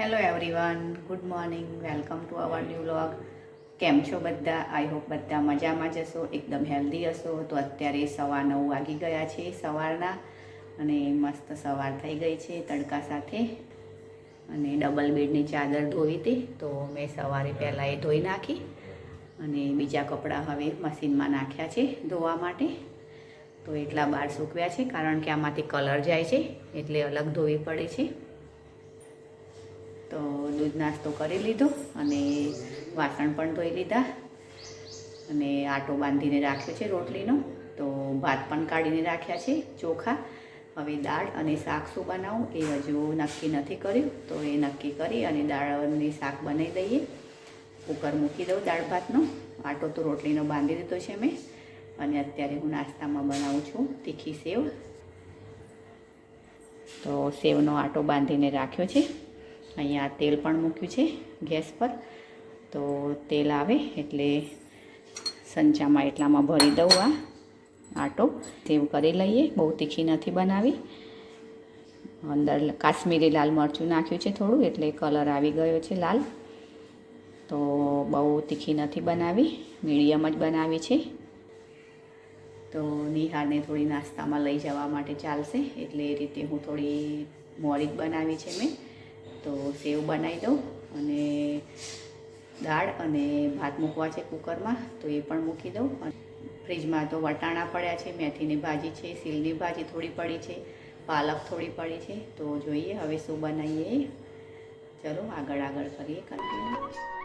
Hello everyone good morning welcome to our new vlog કેમ છો બધા? આઈ હોપ બધા મજામાં જશો એકદમ હેલ્ધી હશો. તો અત્યારે સવા નવ વાગી ગયા છે સવારના અને મસ્ત સવાર થઈ ગઈ છે તડકા સાથે. અને ડબલ બેડની ચાદર ધોઈ હતી, તો મેં સવારે પહેલાં એ ધોઈ નાખી અને બીજા કપડાં હવે મશીનમાં નાખ્યા છે ધોવા માટે. તો એટલા બહાર સૂકવ્યા છે, કારણ કે આમાંથી કલર જાય છે, એટલે અલગ ધોવી પડે છે. તો દૂધ નાસ્તો કરી લીધો અને વાસણ પણ ધોઈ લીધા અને આટો બાંધીને રાખ્યો છે રોટલીનો. તો ભાત પણ કાઢીને રાખ્યા છે ચોખા. હવે દાળ અને શાક શું બનાવું એ હજુ નક્કી નથી કર્યું. તો એ નક્કી કરી અને દાળની શાક બનાવી દઈએ. કુકર મૂકી દઉં દાળ ભાતનો. આટો તો રોટલીનો બાંધી દીધો છે મેં. અને અત્યારે હું નાસ્તામાં બનાવું છું તીખી સેવ. તો સેવનો આટો બાંધીને રાખ્યો છે. અહીંયા તેલ પણ મૂક્યું છે ગેસ પર. તો તેલ આવે એટલે સંચામાં એટલામાં ભરી દઉં આ આટો. સેવ કરી લઈએ. બહુ તીખી નથી બનાવી. અંદર કાશ્મીરી લાલ મરચું નાખ્યું છે થોડું એટલે કલર આવી ગયો છે લાલ. તો બહુ તીખી નથી બનાવી. મીડિયમ જ બનાવી છે. તો નિહારને થોડી નાસ્તામાં લઈ જવા માટે ચાલશે. એટલે એ રીતે હું થોડી મોરી જ બનાવી છે મેં. તો સેવ બનાવી દઉં અને દાળ અને ભાત મૂકવા છે કુકરમાં, તો એ પણ મૂકી દઉં. ફ્રીજમાં તો વટાણા પડ્યા છે, મેથીની ભાજી છે, સીલની ભાજી થોડી પડી છે, પાલક થોડી પડી છે. તો જોઈએ હવે શું બનાવીએ. ચલો આગળ આગળ કરીએ. કન્ટિન્યુ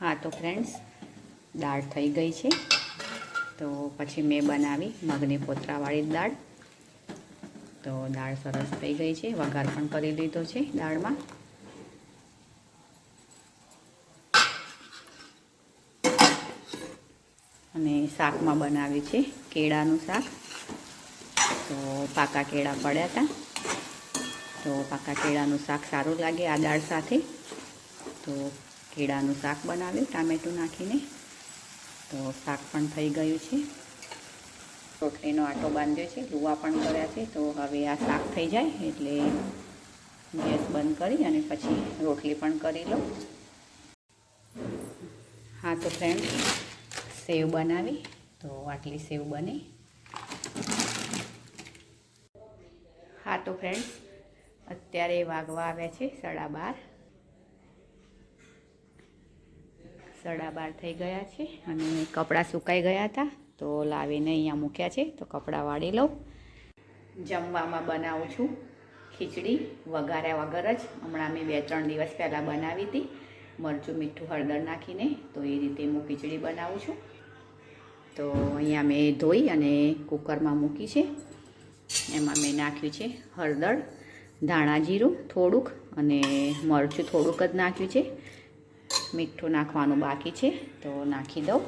હા, તો ફ્રેન્ડ્સ દાળ થઈ ગઈ છે. તો પછી મેં બનાવી મગની પોતરાવાળી દાળ. તો દાળ સરસ થઈ ગઈ છે. વઘાર પણ કરી લીધો છે દાળમાં. અને શાકમાં બનાવ્યું છે કેળાનું શાક. તો પાકા કેળા પડ્યા હતા. તો પાકા કેળાનું શાક સારું લાગે આ દાળ સાથે. તો કેળાનું શાક બનાવ્યું, ટામેટું નાખીને. તો શાક પણ થઈ ગયું છે. રોટલીનો આટો બાંધ્યો છે, લુવા પણ કર્યા છે, તો હવે આ શાક થઈ જાય એટલે ગેસ બંધ કરી અને પછી રોટલી પણ કરી લો હા, તો ફ્રેન્ડ સેવ બનાવી, તો આટલી સેવ બની. હા, તો ફ્રેન્ડ અત્યારે વાગવા આવ્યા છે સાડા બાર. સાડા બાર થઈ ગયા છે અને કપડાં સુકાઈ ગયા હતા, તો લાવીને અહીંયા મૂક્યા છે, તો કપડાં વાળી લઉં. જમવામાં બનાવું છું ખીચડી, વઘાર્યા વગર જ. હમણાં મેં બે ત્રણ દિવસ પહેલાં બનાવી હતી, મરચું, મીઠું, હળદર નાખીને, તો એ રીતે હું ખીચડી બનાવું છું. તો અહીંયા મેં ધોઈ અને કુકરમાં મૂકી છે. એમાં મેં નાખ્યું છે હળદર, ધાણા જીરું થોડુંક અને મરચું થોડુંક જ નાખ્યું છે. મીઠું નાખવાનું બાકી છે, તો નાખી દઉં.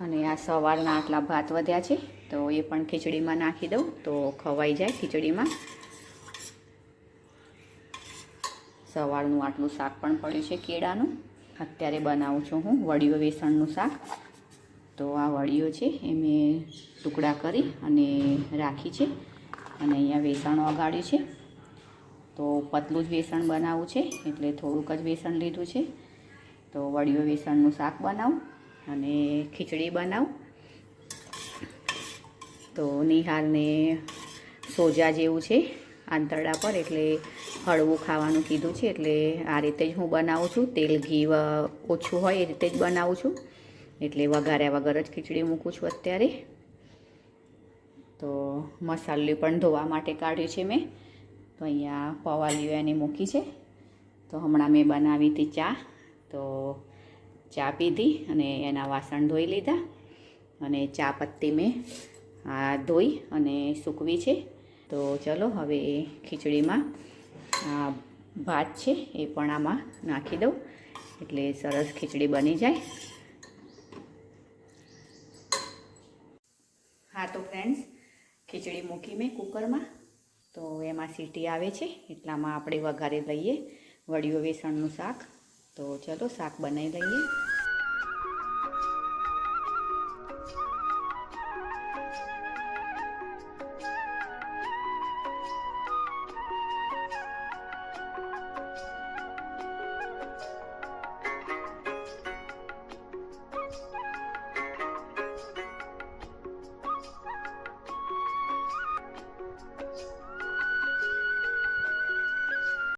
અને આ સવારના આટલા ભાત વધ્યા છે, તો એ પણ ખીચડીમાં નાખી દઉં, તો ખવાઈ જાય ખીચડીમાં. સવારનું આટલું શાક પણ પડ્યું છે કેળાનું. અત્યારે બનાવું છું હું, વડીયો વેસણનું શાક. તો આ વળીઓ છે, એ મેં ટુકડા કરી અને રાખી છે. અને અહીંયા વેસણ ઓગાળ્યું છે. તો પતલું જ વેસણ બનાવવું છે, એટલે થોડુંક જ વેસણ લીધું છે. તો વળીઓ વેસણનું શાક બનાવું અને ખીચડી બનાવું. તો નિહાલને સોજા જેવું છે, આંતરડા પર, એટલે હળવું ખાવાનું કીધું છે, એટલે આ રીતે જ હું બનાવું છું. તેલ ઘી ઓછું હોય એ રીતે જ બનાવું છું. એટલે વઘાર્યા વગર જ ખીચડી મૂકું છું અત્યારે. તો મસાલો પણ ધોવા માટે કાઢ્યું છે મેં. તો અહીંયા પવાલીઓ એની મૂકી છે. તો હમણાં મેં બનાવી હતી ચા. તો ચા પીધી અને એના વાસણ ધોઈ લીધા. અને ચા પત્તી મેં આ ધોઈ અને સૂકવી છે. તો ચલો હવે ખીચડીમાં ભાત છે એ પણ આમાં નાખી દઉં. એટલે સરસ ખીચડી બની જાય. હા, તો ફ્રેન્ડ્સ ખીચડી મૂકી મેં કુકરમાં. તો એમાં સીટી આવે છે, એટલામાં આપણે વઘારી લઈએ. વડિયો વેસણનું શાક. તો ચલો શાક બનાવી લઈએ.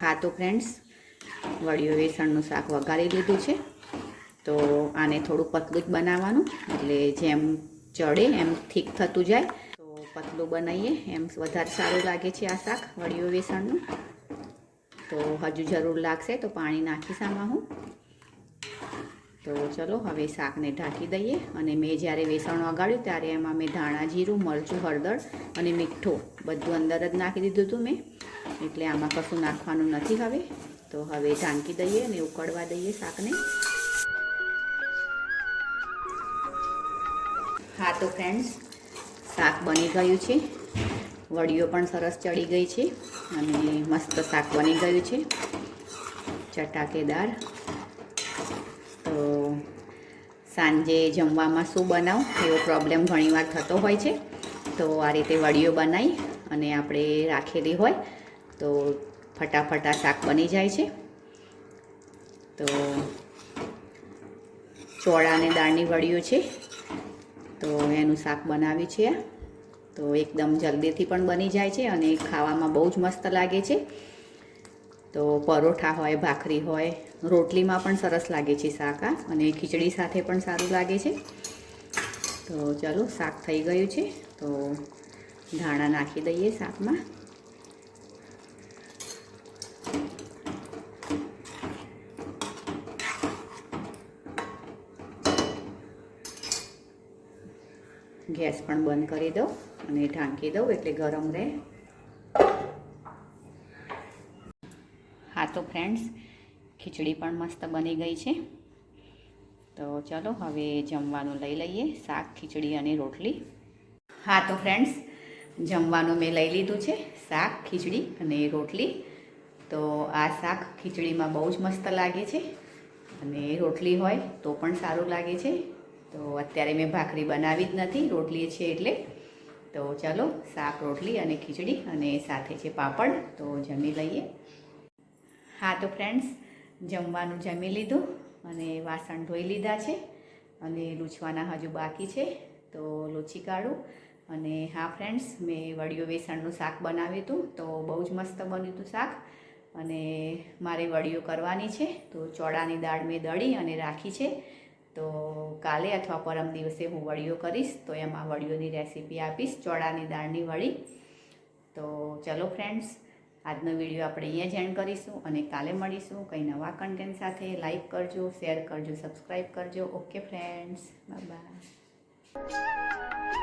હા તો ફ્રેન્ડ્સ વડિયો વેસણનું શાક વઘારી લીધું છે. તો આને થોડું પતલું જ બનાવવાનું, એટલે જેમ ચડે એમ ઠીક થતું જાય. તો પતલું બનાવીએ, એમ વધારે સારું લાગે છે આ શાક વડિયો વેસણનું. તો હજુ જરૂર લાગશે તો પાણી નાખીશ આમાં હું. તો ચલો હવે શાકને ઢાંકી દઈએ અને મેં જ્યારે વેસણ વગાડ્યું ત્યારે એમાં મેં ધાણા, જીરું, મરચું, હળદર અને મીઠું બધું અંદર જ નાખી દીધું હતું મેં. એટલે આમાં કશું નાખવાનું નથી હવે. તો હવે ઢાંકી દઈએ અને ઉકળવા દઈએ શાકને. હા તો ફ્રેન્ડ્સ શાક બની ગયું છે. વડીઓ પણ સરસ ચડી ગઈ છે અને મસ્ત શાક બની ગયું છે. ચટાકેદાર તો સાંજે જમવામાં શું બનાવું એવો પ્રોબ્લેમ ઘણીવાર થતો હોય છે. તો આ રીતે વડીઓ બનાવી અને આપણે રાખેલી હોય તો ફટાફટ આ શાક બની જાય છે. તો ચોળા અને દાળની વડીઓ છે. તો એનું શાક બનાવ્યું છે તો એકદમ જલ્દીથી પણ બની જાય છે અને ખાવામાં બહુ જ મસ્ત લાગે છે. તો પરોઠા હોય, ભાખરી હોય, રોટલીમાં પણ સરસ લાગે છે શાક આ અને ખીચડી સાથે પણ સારું લાગે છે. તો ચાલો, શાક થઈ ગયું છે. તો ધાણા નાખી દઈએ શાકમાં. ગેસ પણ બંધ કરી દઉં અને ઢાંકી દઉં એટલે ગરમ રહે હા તો ફ્રેન્ડ્સ ખીચડી પણ મસ્ત બની ગઈ છે. તો ચલો હવે જમવાનું લઈ લઈએ, શાક, ખીચડી અને રોટલી. હા, તો ફ્રેન્ડ્સ જમવાનું મેં લઈ લીધું છે, શાક, ખીચડી અને રોટલી. તો આ શાક ખીચડીમાં બહુ જ મસ્ત લાગે છે અને રોટલી હોય તો પણ સારું લાગે છે. તો અત્યારે મેં ભાખરી બનાવી જ નથી, રોટલી છે એટલે. તો ચાલો શાક, રોટલી અને ખીચડી અને સાથે છે પાપડ, તો જમી લઈએ. હા, તો ફ્રેન્ડ્સ જમવાનું જમી લીધું અને વાસણ ધોઈ લીધા છે અને લૂછવાના હજુ બાકી છે, તો લૂછી કાઢું. અને હા ફ્રેન્ડ્સ મેં વડીયો વેસણનું શાક બનાવ્યું હતું, તો બહુ જ મસ્ત બન્યું હતું શાક. અને મારે વડીઓ કરવાની છે, તો ચોળાની દાળ મેં દળી અને રાખી છે. તો કાલે અથવા પરમ દિવસે હું વડીઓ કરીશ, તો એમાં વડીઓની રેસીપી આપીશ, ચોળાની દાળની વડી. તો ચલો ફ્રેન્ડ્સ આજનો વીડિયો આપણે અહીંયા જ એન્ડ કરીશું અને કાલે મળીશું. કંઈ નવા કન્ટેન્ટ સાથે લાઈક કરજો શેર કરજો સબસ્ક્રાઈબ કરજો. Okay friends by